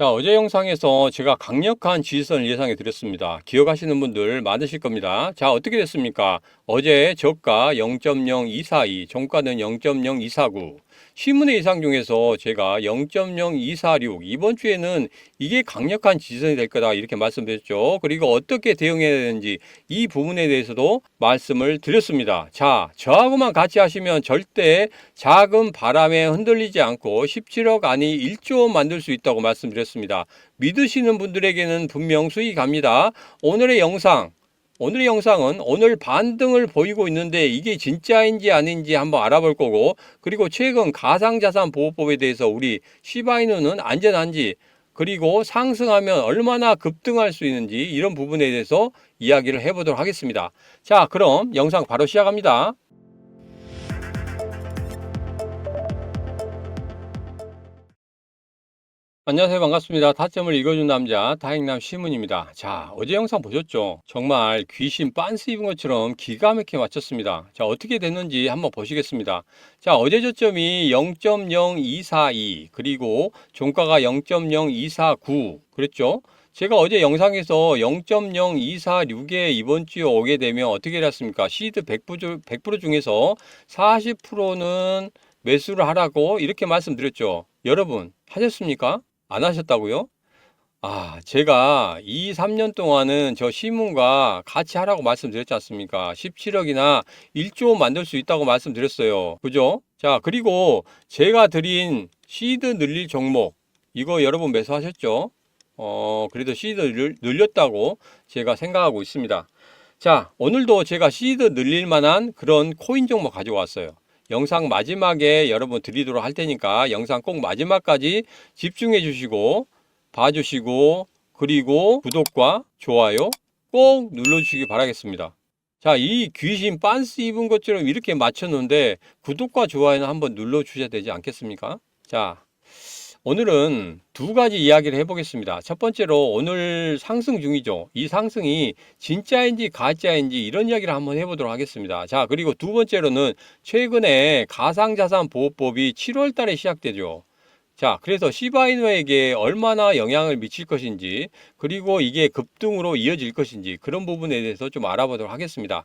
자, 어제 영상에서 제가 강력한 지지선을 예상해 드렸습니다. 기억하시는 분들 많으실 겁니다. 자, 어떻게 됐습니까? 어제 저가 0.0242, 종가는 0.0249, 신문의 이상 중에서 제가 0.0246, 이번 주에는 이게 강력한 지지선이 될 거다 이렇게 말씀드렸죠. 그리고 어떻게 대응해야 되는지 이 부분에 대해서도 말씀을 드렸습니다. 자, 저하고만 같이 하시면 절대 작은 바람에 흔들리지 않고 17억 아니 1조 원 만들 수 있다고 말씀드렸습니다. 믿으시는 분들에게는 분명 수익이 갑니다. 오늘의 영상 오늘의 영상은 오늘 반등을 보이고 있는데 이게 진짜인지 아닌지 한번 알아볼 거고 그리고 최근 가상자산 보호법에 대해서 우리 시바이누는 안전한지 그리고 상승하면 얼마나 급등할 수 있는지 이런 부분에 대해서 이야기를 해보도록 하겠습니다. 자 그럼 영상 바로 시작합니다. 안녕하세요. 반갑습니다. 타점을 읽어준 남자 다행남 시문입니다. 자, 어제 영상 보셨죠? 정말 귀신 빤스 입은 것처럼 기가 막히게 맞췄습니다. 자, 어떻게 됐는지 한번 보시겠습니다. 자, 어제 저점이 0.0242 그리고 종가가 0.0249 그랬죠? 제가 어제 영상에서 0.0246에 이번 주에 오게 되면 어떻게 됐습니까? 시드 100% 100% 중에서 40%는 매수를 하라고 이렇게 말씀드렸죠. 여러분, 하셨습니까? 안 하셨다고요? 아, 제가 2, 3년 동안은 저 시문과 같이 하라고 말씀드렸지 않습니까? 17억이나 1조 만들 수 있다고 말씀드렸어요. 그죠? 자, 그리고 제가 드린 시드 늘릴 종목, 이거 여러분 매수하셨죠? 어, 그래도 시드 늘, 늘렸다고 제가 생각하고 있습니다. 자, 오늘도 제가 시드 늘릴 만한 그런 코인 종목 가지고 왔어요. 영상 마지막에 여러분 드리도록 할 테니까 영상 꼭 마지막까지 집중해 주시고 봐주시고 그리고 구독과 좋아요 꼭 눌러주시기 바라겠습니다. 자, 이 귀신 빤스 입은 것처럼 이렇게 맞췄는데 구독과 좋아요는 한번 눌러주셔야 되지 않겠습니까? 자, 오늘은 두 가지 이야기를 해보겠습니다. 첫 번째로 오늘 상승 중이죠. 이 상승이 진짜인지 가짜인지 이런 이야기를 한번 해보도록 하겠습니다. 자, 그리고 두 번째로는 최근에 가상자산 보호법이 7월 달에 시작되죠. 자, 그래서 시바이누에게 얼마나 영향을 미칠 것인지, 그리고 이게 급등으로 이어질 것인지, 그런 부분에 대해서 좀 알아보도록 하겠습니다.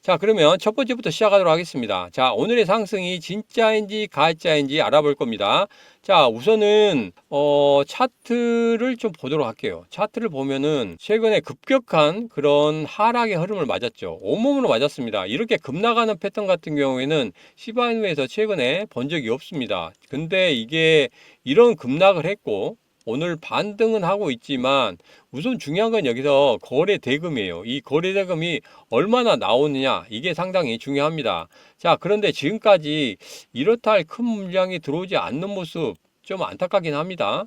자, 그러면 첫 번째부터 시작하도록 하겠습니다. 자, 오늘의 상승이 진짜인지 가짜인지 알아볼 겁니다. 자, 우선은 어, 차트를 좀 보도록 할게요. 차트를 보면은 최근에 급격한 그런 하락의 흐름을 맞았죠. 온몸으로 맞았습니다. 이렇게 급나가는 패턴 같은 경우에는 시바이누에서 최근에 본 적이 없습니다. 근데 이게 이런 급락을 했고 오늘 반등은 하고 있지만 우선 중요한 건 여기서 거래 대금이에요. 이 거래 대금이 얼마나 나오느냐 이게 상당히 중요합니다. 자 그런데 지금까지 이렇다 할 큰 물량이 들어오지 않는 모습 좀 안타깝긴 합니다.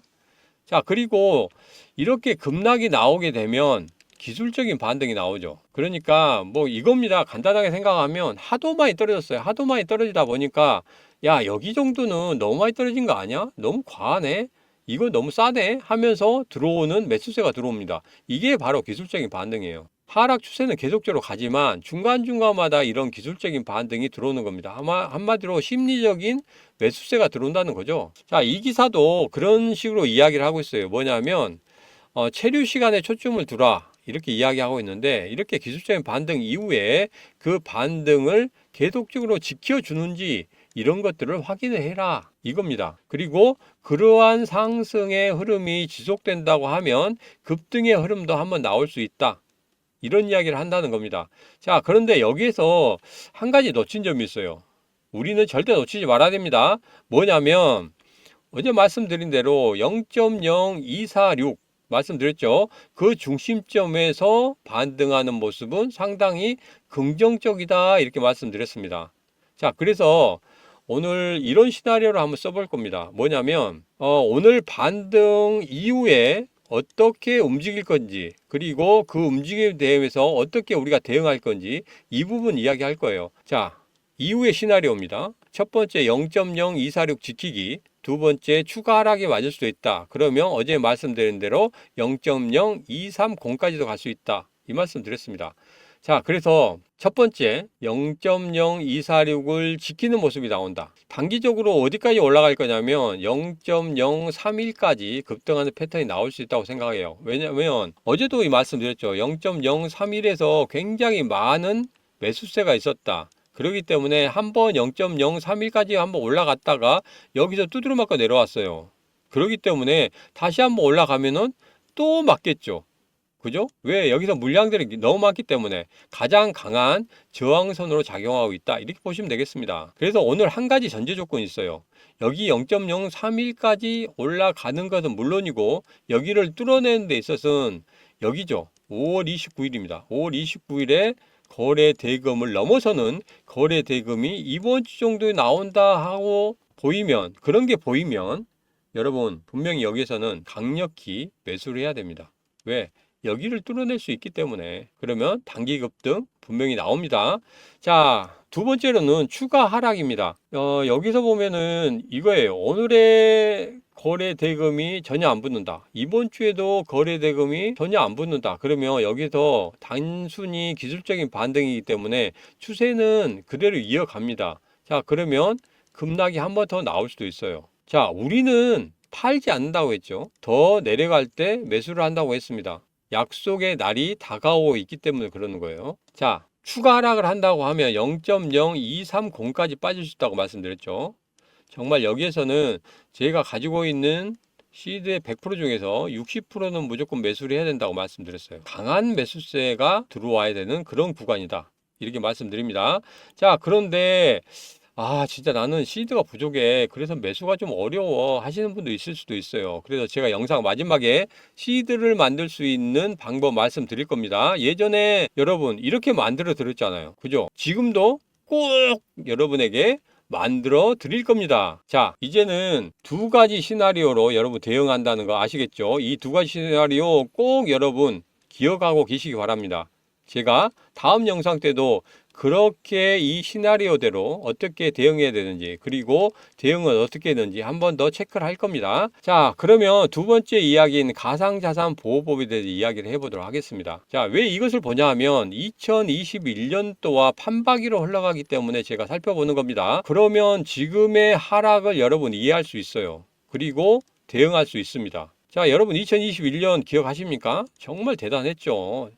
자 그리고 이렇게 급락이 나오게 되면 기술적인 반등이 나오죠. 그러니까 뭐 이겁니다. 간단하게 생각하면 하도 많이 떨어졌어요. 하도 많이 떨어지다 보니까 야 여기 정도는 너무 많이 떨어진 거 아니야? 너무 과하네. 이거 너무 싸네 하면서 들어오는 매수세가 들어옵니다. 이게 바로 기술적인 반등이에요. 하락 추세는 계속적으로 가지만 중간중간마다 이런 기술적인 반등이 들어오는 겁니다. 아마 한마디로 심리적인 매수세가 들어온다는 거죠. 자, 이 기사도 그런 식으로 이야기를 하고 있어요. 뭐냐면 어, 체류 시간에 초점을 두라. 이렇게 이야기하고 있는데 이렇게 기술적인 반등 이후에 그 반등을 계속적으로 지켜주는지 이런 것들을 확인을 해라 이겁니다. 그리고 그러한 상승의 흐름이 지속된다고 하면 급등의 흐름도 한번 나올 수 있다. 이런 이야기를 한다는 겁니다. 자, 그런데 여기에서 한 가지 놓친 점이 있어요. 우리는 절대 놓치지 말아야 됩니다. 뭐냐면 어제 말씀드린 대로 0.0246 말씀드렸죠. 그 중심점에서 반등하는 모습은 상당히 긍정적이다 이렇게 말씀드렸습니다. 자, 그래서 오늘 이런 시나리오를 한번 써볼 겁니다. 뭐냐면 어, 오늘 반등 이후에 어떻게 움직일 건지 그리고 그 움직임에 대해서 어떻게 우리가 대응할 건지 이 부분 이야기할 거예요. 자, 이후의 시나리오입니다. 첫 번째 0.0246 지키기, 두 번째 추가 하락이 맞을 수도 있다. 그러면 어제 말씀드린 대로 0.0230까지도 갈 수 있다. 이 말씀 드렸습니다. 자, 그래서 첫 번째 0.0246을 지키는 모습이 나온다. 단기적으로 어디까지 올라갈 거냐면 0.031까지 급등하는 패턴이 나올 수 있다고 생각해요. 왜냐면 어제도 이 말씀드렸죠. 0.031에서 굉장히 많은 매수세가 있었다. 그렇기 때문에 한 번 0.031까지 한번 올라갔다가 여기서 두드려 맞고 내려왔어요. 그렇기 때문에 다시 한번 올라가면은 또 맞겠죠. 그죠? 왜? 여기서 물량들이 너무 많기 때문에 가장 강한 저항선으로 작용하고 있다. 이렇게 보시면 되겠습니다. 그래서 오늘 한 가지 전제 조건이 있어요. 여기 0.031까지 올라가는 것은 물론이고 여기를 뚫어내는 데 있어서는 여기죠. 5월 29일입니다. 5월 29일에 거래 대금을 넘어서는 거래 대금이 이번 주 정도에 나온다 하고 보이면 그런 게 보이면 여러분 분명히 여기서는 강력히 매수를 해야 됩니다. 왜? 여기를 뚫어낼 수 있기 때문에 그러면 단기 급등 분명히 나옵니다. 자, 두 번째로는 추가 하락입니다. 어, 여기서 보면은 이거예요. 오늘의 거래 대금이 전혀 안 붙는다. 이번 주에도 거래 대금이 전혀 안 붙는다. 그러면 여기서 단순히 기술적인 반등이기 때문에 추세는 그대로 이어갑니다. 자, 그러면 급락이 한 번 더 나올 수도 있어요. 자, 우리는 팔지 않는다고 했죠. 더 내려갈 때 매수를 한다고 했습니다. 약속의 날이 다가오고 있기 때문에 그러는 거예요. 자, 추가 하락을 한다고 하면 0.0230까지 빠질 수 있다고 말씀드렸죠. 정말 여기에서는 제가 가지고 있는 시드의 100% 중에서 60%는 무조건 매수를 해야 된다고 말씀드렸어요. 강한 매수세가 들어와야 되는 그런 구간이다. 이렇게 말씀드립니다. 자, 그런데 아, 진짜 나는 시드가 부족해. 그래서 매수가 좀 어려워 하시는 분도 있을 수도 있어요. 그래서 제가 영상 마지막에 시드를 만들 수 있는 방법 말씀드릴 겁니다. 예전에 여러분 이렇게 만들어 드렸잖아요. 그죠? 지금도 꼭 여러분에게 만들어 드릴 겁니다. 자, 이제는 두 가지 시나리오로 여러분 대응한다는 거 아시겠죠? 이 두 가지 시나리오 꼭 여러분 기억하고 계시기 바랍니다. 제가 다음 영상 때도 그렇게 이 시나리오대로 어떻게 대응해야 되는지 그리고 대응은 어떻게 했는지 한 번 더 체크를 할 겁니다. 자, 그러면 두 번째 이야기인 가상자산 보호법에 대해서 이야기를 해보도록 하겠습니다. 자, 왜 이것을 보냐 하면 2021년도와 판박이로 흘러가기 때문에 제가 살펴보는 겁니다. 그러면 지금의 하락을 여러분 이해할 수 있어요. 그리고 대응할 수 있습니다. 자, 여러분 2021년 기억하십니까? 정말 대단했죠.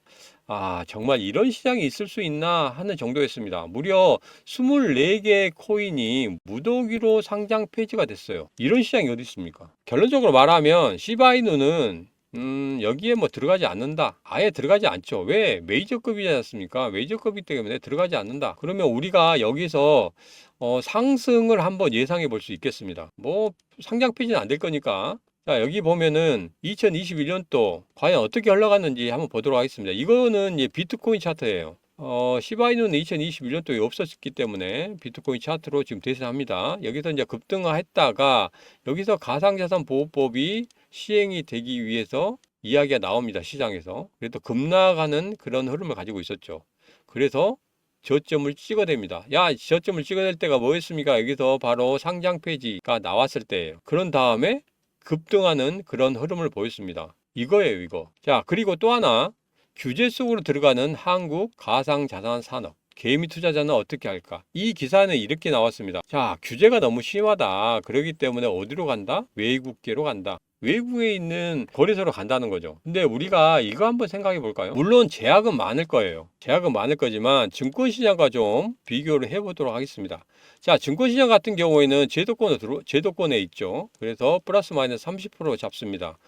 아, 정말 이런 시장이 있을 수 있나 하는 정도였습니다. 무려 24개의 코인이 무더기로 상장 폐지가 됐어요. 이런 시장이 어디 있습니까? 결론적으로 말하면 시바이누는 음, 여기에 뭐 들어가지 않는다. 아예 들어가지 않죠. 왜? 메이저급이지 않습니까? 메이저급이기 때문에 들어가지 않는다. 그러면 우리가 여기서 어, 상승을 한번 예상해 볼 수 있겠습니다. 뭐 상장 폐지는 안 될 거니까 자, 여기 보면은 2021년도 과연 어떻게 흘러갔는지 한번 보도록 하겠습니다. 이거는 이제 비트코인 차트예요. 어, 시바이누는 2021년도에 없었기 때문에 비트코인 차트로 지금 대신합니다. 여기서 이제 급등했다가 여기서 가상자산 보호법이 시행이 되기 위해서 이야기가 나옵니다. 시장에서. 그래도 급락하는 그런 흐름을 가지고 있었죠. 그래서 저점을 찍어댑니다. 야, 저점을 찍어낼 때가 뭐였습니까? 여기서 바로 상장 폐지가 나왔을 때예요. 그런 다음에 급등하는 그런 흐름을 보였습니다. 이거예요, 이거. 자, 그리고 또 하나 규제 속으로 들어가는 한국 가상자산 산업. 개미 투자자는 어떻게 할까? 이 기사는 이렇게 나왔습니다. 자, 규제가 너무 심하다. 그렇기 때문에 어디로 간다? 외국계로 간다. 외국에 있는 거래소로 간다는 거죠. 근데 우리가 이거 한번 생각해 볼까요? 물론 제약은 많을 거예요. 제약은 많을 거지만 증권시장과 좀 비교를 해보도록 하겠습니다. 자, 증권시장 같은 경우에는 제도권에 들어, 제도권에 있죠. 그래서 플러스 마이너스 30% 잡습니다.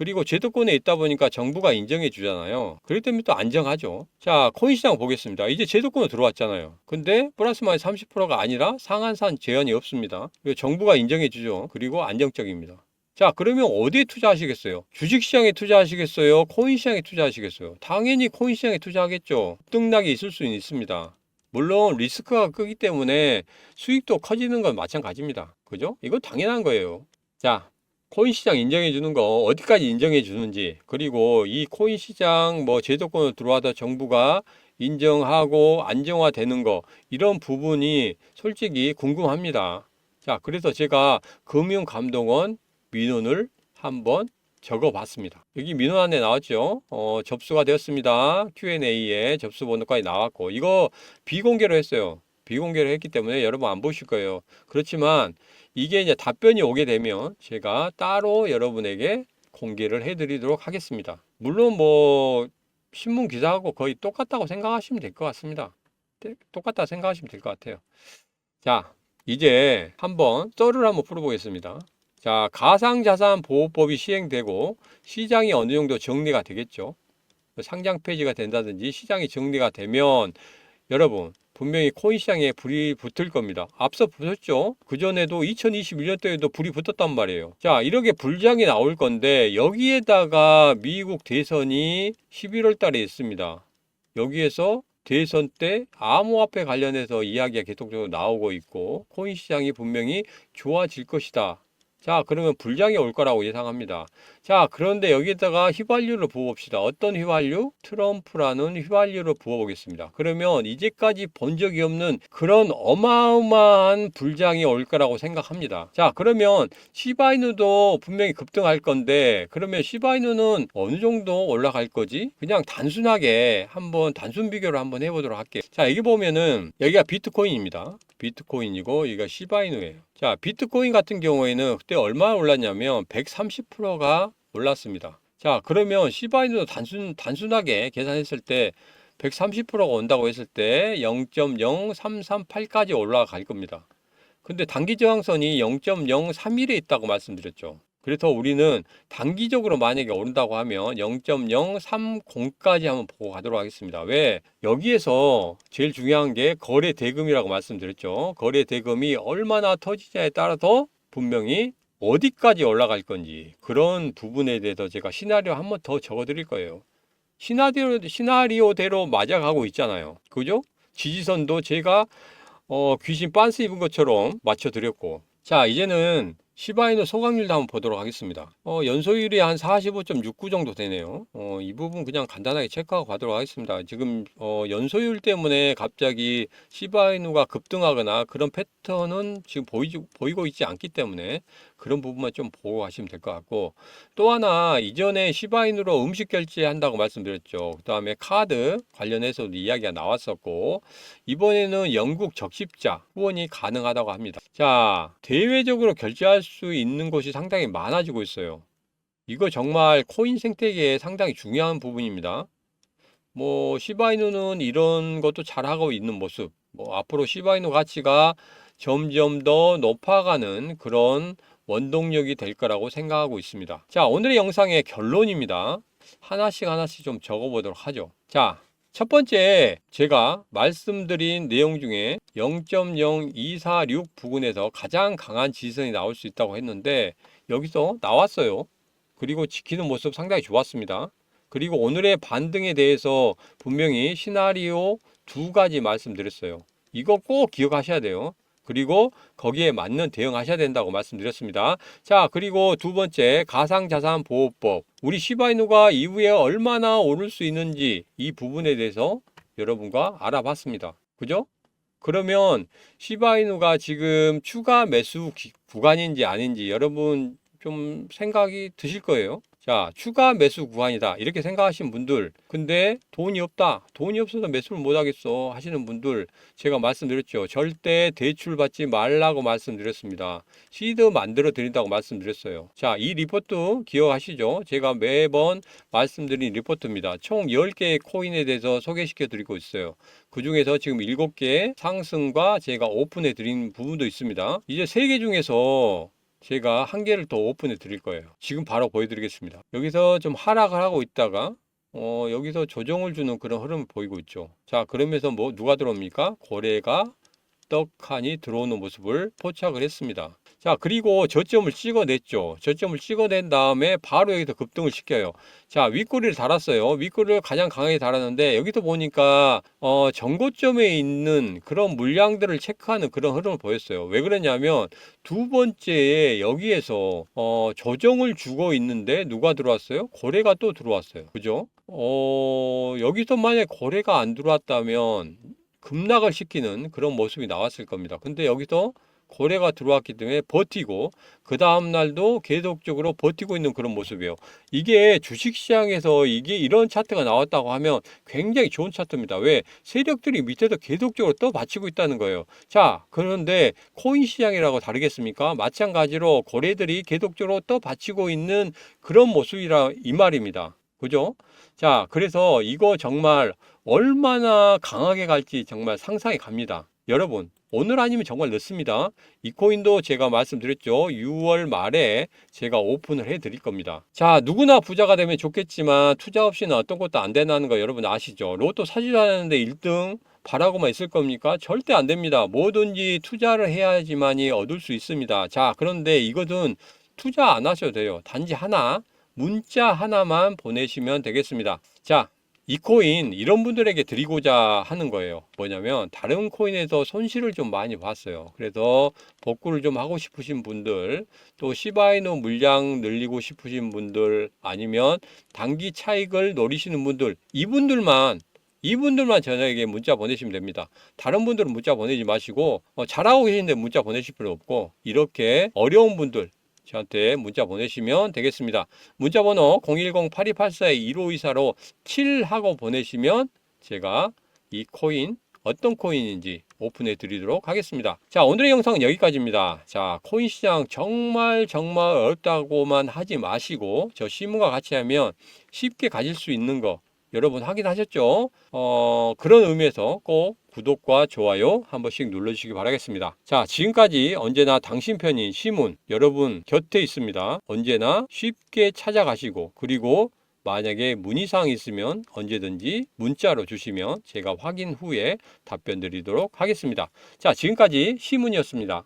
그리고 제도권에 있다 보니까 정부가 인정해 주잖아요. 그렇기 때문에 또 안정하죠. 자, 코인 시장 보겠습니다. 이제 제도권으로 들어왔잖아요. 근데 플러스 마이너스 30%가 아니라 상한선 제한이 없습니다. 정부가 인정해 주죠. 그리고 안정적입니다. 자, 그러면 어디에 투자하시겠어요? 주식 시장에 투자하시겠어요? 코인 시장에 투자하시겠어요? 당연히 코인 시장에 투자하겠죠. 급등락이 있을 수는 있습니다. 물론 리스크가 크기 때문에 수익도 커지는 건 마찬가지입니다. 그죠? 이거 당연한 거예요. 자, 코인 시장 인정해 주는 거 어디까지 인정해 주는지 그리고 이 코인 시장 뭐 제도권으로 들어와다 정부가 인정하고 안정화되는 거 이런 부분이 솔직히 궁금합니다. 자, 그래서 제가 금융감독원 민원을 한번 적어 봤습니다. 여기 민원 안에 나왔죠. 어, 접수가 되었습니다. Q&A에 접수 번호까지 나왔고 이거 비공개로 했어요. 비공개로 했기 때문에 여러분 안 보실 거예요. 그렇지만 이게 이제 답변이 오게 되면 제가 따로 여러분에게 공개를 해드리도록 하겠습니다. 물론 뭐 신문 기사하고 거의 똑같다고 생각하시면 될 것 같습니다. 네, 똑같다 생각하시면 될 것 같아요. 자, 이제 한번 썰을 한번 풀어보겠습니다. 자, 가상자산보호법이 시행되고 시장이 어느 정도 정리가 되겠죠. 상장 폐지가 된다든지 시장이 정리가 되면 여러분 분명히 코인 시장에 불이 붙을 겁니다. 앞서 보셨죠? 그전에도 2021년도에도 불이 붙었단 말이에요. 자, 이렇게 불장이 나올 건데 여기에다가 미국 대선이 11월 달에 있습니다. 여기에서 대선 때 암호화폐 관련해서 이야기가 계속적으로 나오고 있고 코인 시장이 분명히 좋아질 것이다. 자, 그러면 불장이 올 거라고 예상합니다. 자, 그런데 여기다가 휘발유를 부어봅시다. 어떤 휘발유? 트럼프라는 휘발유를 부어보겠습니다. 그러면 이제까지 본 적이 없는 그런 어마어마한 불장이 올 거라고 생각합니다. 자, 그러면 시바이누도 분명히 급등할 건데, 그러면 시바이누는 어느 정도 올라갈 거지? 그냥 단순하게 한번 단순 비교를 한번 해보도록 할게요. 자, 여기 보면은 여기가 비트코인입니다. 비트코인이고 여기가 시바이누예요. 자, 비트코인 같은 경우에는 그때 얼마나 올랐냐면 130%가 올랐습니다. 자, 그러면 시바이누도 단순 단순하게 계산했을 때 130%가 온다고 했을 때 0.0338까지 올라갈 겁니다. 근데 단기 저항선이 0.031에 있다고 말씀드렸죠. 그래서 우리는 단기적으로 만약에 오른다고 하면 0.030까지 한번 보고 가도록 하겠습니다. 왜? 여기에서 제일 중요한 게 거래 대금이라고 말씀드렸죠. 거래 대금이 얼마나 터지냐에 따라서 분명히 어디까지 올라갈 건지 그런 부분에 대해서 제가 시나리오 한 번 더 적어 드릴 거예요. 시나리오, 시나리오대로 맞아가고 있잖아요. 그죠? 지지선도 제가 어, 귀신 빤스 입은 것처럼 맞춰 드렸고. 자, 이제는 시바이누 소각률도 한번 보도록 하겠습니다. 어, 연소율이 한 45.69 정도 되네요. 어, 이 부분 그냥 간단하게 체크하고 가도록 하겠습니다. 지금 어, 연소율 때문에 갑자기 시바이누가 급등하거나 그런 패턴은 지금 보이지, 보이고 있지 않기 때문에 그런 부분만 좀 보고 가시면 될 것 같고 또 하나 이전에 시바이누로 음식 결제한다고 말씀드렸죠. 그 다음에 카드 관련해서도 이야기가 나왔었고 이번에는 영국 적십자 후원이 가능하다고 합니다. 자, 대외적으로 결제할 수 있는 곳이 상당히 많아지고 있어요. 이거 정말 코인 생태계에 상당히 중요한 부분입니다. 뭐 시바이누는 이런 것도 잘하고 있는 모습. 뭐 앞으로 시바이누 가치가 점점 더 높아가는 그런 원동력이 될 거라고 생각하고 있습니다. 자, 오늘의 영상의 결론입니다. 하나씩 하나씩 좀 적어보도록 하죠. 자, 첫 번째 제가 말씀드린 내용 중에 0.0246 부근에서 가장 강한 지지선이 나올 수 있다고 했는데 여기서 나왔어요. 그리고 지키는 모습 상당히 좋았습니다. 그리고 오늘의 반등에 대해서 분명히 시나리오 두 가지 말씀드렸어요. 이거 꼭 기억하셔야 돼요. 그리고 거기에 맞는 대응하셔야 된다고 말씀드렸습니다. 자, 그리고 두 번째 가상자산 보호법. 우리 시바이누가 이후에 얼마나 오를 수 있는지 이 부분에 대해서 여러분과 알아봤습니다. 그죠? 그러면 시바이누가 지금 추가 매수 기- 구간인지 아닌지 여러분 좀 생각이 드실 거예요. 자, 추가 매수 구간이다. 이렇게 생각하시는 분들, 근데 돈이 없다. 돈이 없어서 매수를 못 하겠어. 하시는 분들, 제가 말씀드렸죠. 절대 대출 받지 말라고 말씀드렸습니다. 시드 만들어 드린다고 말씀드렸어요. 자, 이 리포트 기억하시죠? 제가 매번 말씀드린 리포트입니다. 총 10개의 코인에 대해서 소개시켜 드리고 있어요. 그 중에서 지금 7개 상승과 제가 오픈해 드린 부분도 있습니다. 이제 3개 중에서 제가 한 개를 더 오픈해 드릴 거예요. 지금 바로 보여드리겠습니다. 여기서 좀 하락을 하고 있다가 어, 여기서 조정을 주는 그런 흐름을 보이고 있죠. 자, 그러면서 뭐 누가 들어옵니까? 고래가 떡하니 들어오는 모습을 포착을 했습니다. 자, 그리고 저점을 찍어냈죠. 저점을 찍어낸 다음에 바로 여기서 급등을 시켜요. 자, 윗꼬리를 달았어요. 윗꼬리를 가장 강하게 달았는데 여기서 보니까 어, 정고점에 있는 그런 물량들을 체크하는 그런 흐름을 보였어요. 왜 그러냐면 두 번째에 여기에서 어, 조정을 주고 있는데 누가 들어왔어요? 고래가 또 들어왔어요. 그죠? 어, 여기서 만약 고래가 안 들어왔다면 급락을 시키는 그런 모습이 나왔을 겁니다. 근데 여기서 거래가 들어왔기 때문에 버티고 그 다음 날도 계속적으로 버티고 있는 그런 모습이에요. 이게 주식시장에서 이게 이런 차트가 나왔다고 하면 굉장히 좋은 차트입니다. 왜? 세력들이 밑에서 계속적으로 떠받치고 있다는 거예요. 자, 그런데 코인 시장이라고 다르겠습니까? 마찬가지로 거래들이 계속적으로 떠받치고 있는 그런 모습이라 이 말입니다. 그죠? 자, 그래서 이거 정말 얼마나 강하게 갈지 정말 상상이 갑니다. 여러분, 오늘 아니면 정말 늦습니다. 이 코인도 제가 말씀드렸죠. 6월 말에 제가 오픈을 해 드릴 겁니다. 자, 누구나 부자가 되면 좋겠지만 투자 없이는 어떤 것도 안 된다는 거 여러분 아시죠? 로또 사주하는데 1등 바라고만 있을 겁니까? 절대 안 됩니다. 뭐든지 투자를 해야지만이 얻을 수 있습니다. 자, 그런데 이것은 투자 안 하셔도 돼요. 단지 하나, 문자 하나만 보내시면 되겠습니다. 자, 이 코인 이런 분들에게 드리고자 하는 거예요. 뭐냐면 다른 코인에서 손실을 좀 많이 봤어요. 그래서 복구를 좀 하고 싶으신 분들, 또 시바이노 물량 늘리고 싶으신 분들, 아니면 단기 차익을 노리시는 분들, 이분들만 이분들만 저에게 문자 보내시면 됩니다. 다른 분들은 문자 보내지 마시고 어, 잘하고 계신데 문자 보내실 필요 없고 이렇게 어려운 분들 저한테 문자 보내시면 되겠습니다. 문자 번호 010-8284-1524로 7하고 보내시면 제가 이 코인 어떤 코인인지 오픈해 드리도록 하겠습니다. 자, 오늘의 영상은 여기까지입니다. 자, 코인 시장 정말 정말 어렵다고만 하지 마시고 저 시문과 같이 하면 쉽게 가질 수 있는 거 여러분 확인하셨죠? 어, 그런 의미에서 꼭 구독과 좋아요 한 번씩 눌러주시기 바라겠습니다. 자, 지금까지 언제나 당신 편인 시문 여러분 곁에 있습니다. 언제나 쉽게 찾아가시고 그리고 만약에 문의사항이 있으면 언제든지 문자로 주시면 제가 확인 후에 답변 드리도록 하겠습니다. 자, 지금까지 시문이었습니다.